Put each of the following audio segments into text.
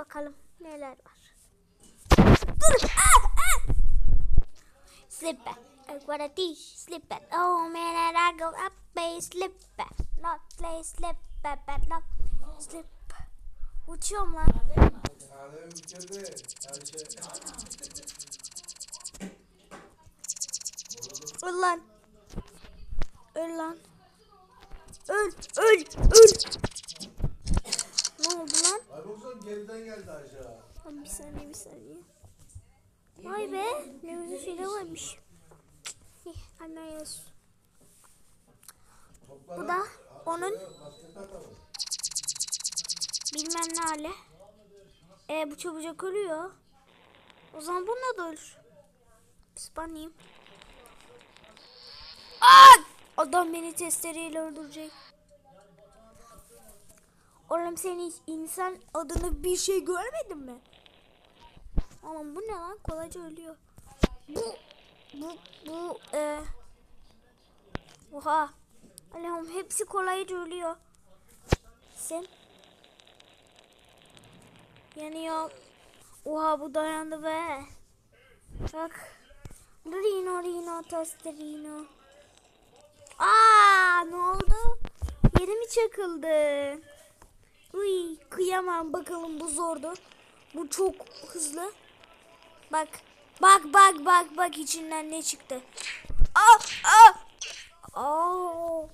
bakalım neler var. Dur. Ah, ah. Slipper. I want a teach slipper. Oh man, I go up a slipper. Not play slipper, but not slipper. Uçuyorum lan. Öl lan. Öl lan. Öl, öl, öl. Lan? Ay baksana geriden geldi aşağı. Abi bir saniye, bir saniye. Vay be, ne güzel şeyler varmış. Anne yaz. Bu da onun bilmem ne hali. E bu çabucak ölüyor. O zaman bununla da ölür. Spanlayayım. Aa! Adam beni testereyle öldürecek. Oğlum sen hiç insan adını bir şey görmedin mi? Ama bu ne lan? Kolayca ölüyor. Bu, bu, bu, e... Oha. Allah'ım hepsi kolayca ölüyor. Sen Yanıyor. Oha bu dayandı be. Bak. Rino Rino Tosterino. Aa ne oldu? Yeri mi çakıldı? Uy kıyamam bakalım bu zordu. Bu çok hızlı. Bak. Bak bak bak bak içinden ne çıktı. Aa aa. Aa.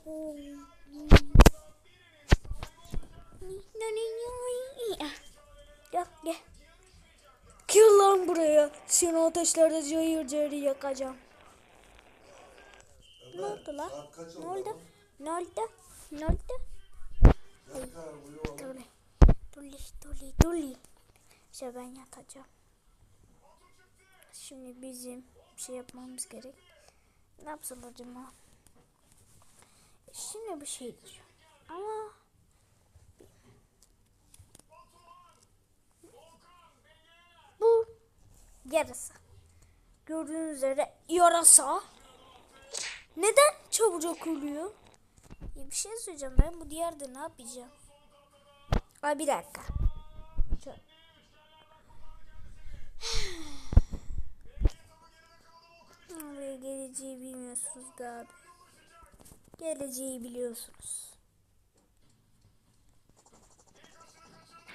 Gel gel. Gel lan buraya. Seni ateşlerde cayır cayır yakacağım. Ne oldu lan? Ne oldu? Ne oldu? Ne oldu? Ben yatacağım. Şimdi bizim bir şey yapmamız gerek. Ne yapsam acaba? Şimdi bir şey diyeceğim. Ama bu yarasa. Gördüğünüz üzere yarasa. Neden çabucak ölüyor? Bir şey söyleyeceğim ben bu diğerde ne yapacağım? Ay bir dakika. Şöyle. Oraya geleceği bilmiyorsunuz galiba. Geleceği biliyorsunuz.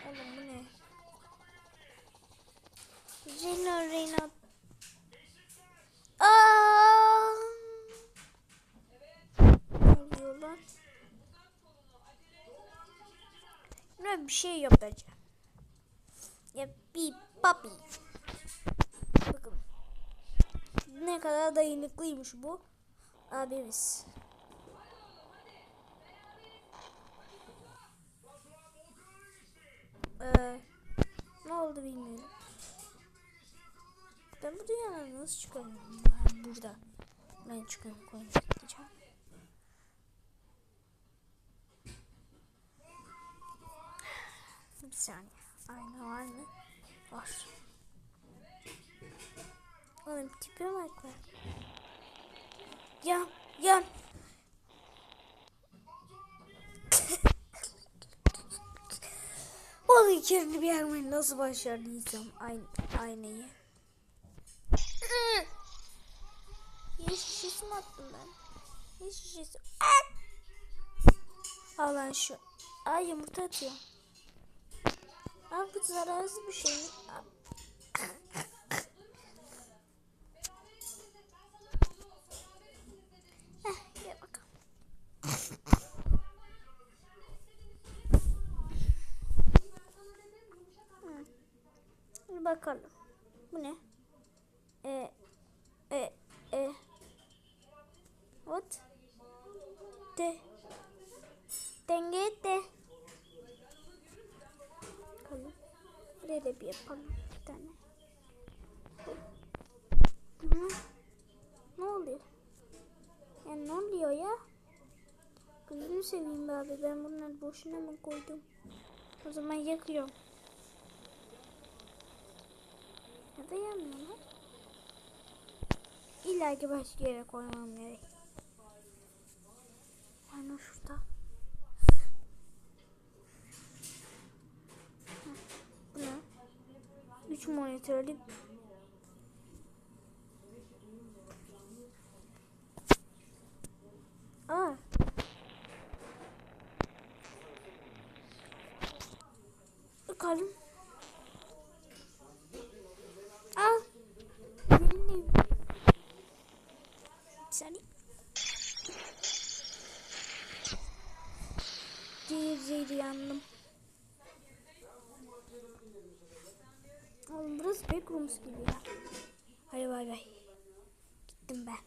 Oğlum bu ne? Reno Reno. Aa! Ne oluyor lan? Ne bir şey yapacağım. Ya bir papi. Ne kadar dayanıklıymış bu abimiz. Ee, ne oldu bilmiyorum. Ben bu dünyadan nasıl çıkarım? Ben burada. Ben çıkarım koymak gideceğim. Bir saniye. Ayna var mı? Var. Oğlum tipe bak lan. Yan, yan. O hikayenin bir yermeyi nasıl başardıysam aynı, aynayı. Ye şişesi mi attım ben? Ye şişesi. Ah! Al lan şu. Ay yumurta atıyor. Abi bu zararsız bir şey mi? Bakalım. Bu ne? E, e, e. What? De. Denge de. Bakalım. Buraya da bir yapalım. Bir tane. Hı? Ne oluyor? Ya ne oluyor ya? Gözünü seveyim be abi. Ben bunları boşuna mı koydum? O zaman yakıyorum. Ya da yanmıyor. İlla ki başka yere koymam gerek. Aynen şurada. Hı, Bu ne? 3 monitör alayım. Aa. Bakalım. Al. Benim Bir saniye. Cayır cayır yandım. Oğlum burası backrooms gibi ya. Hadi bay bay. Gittim ben.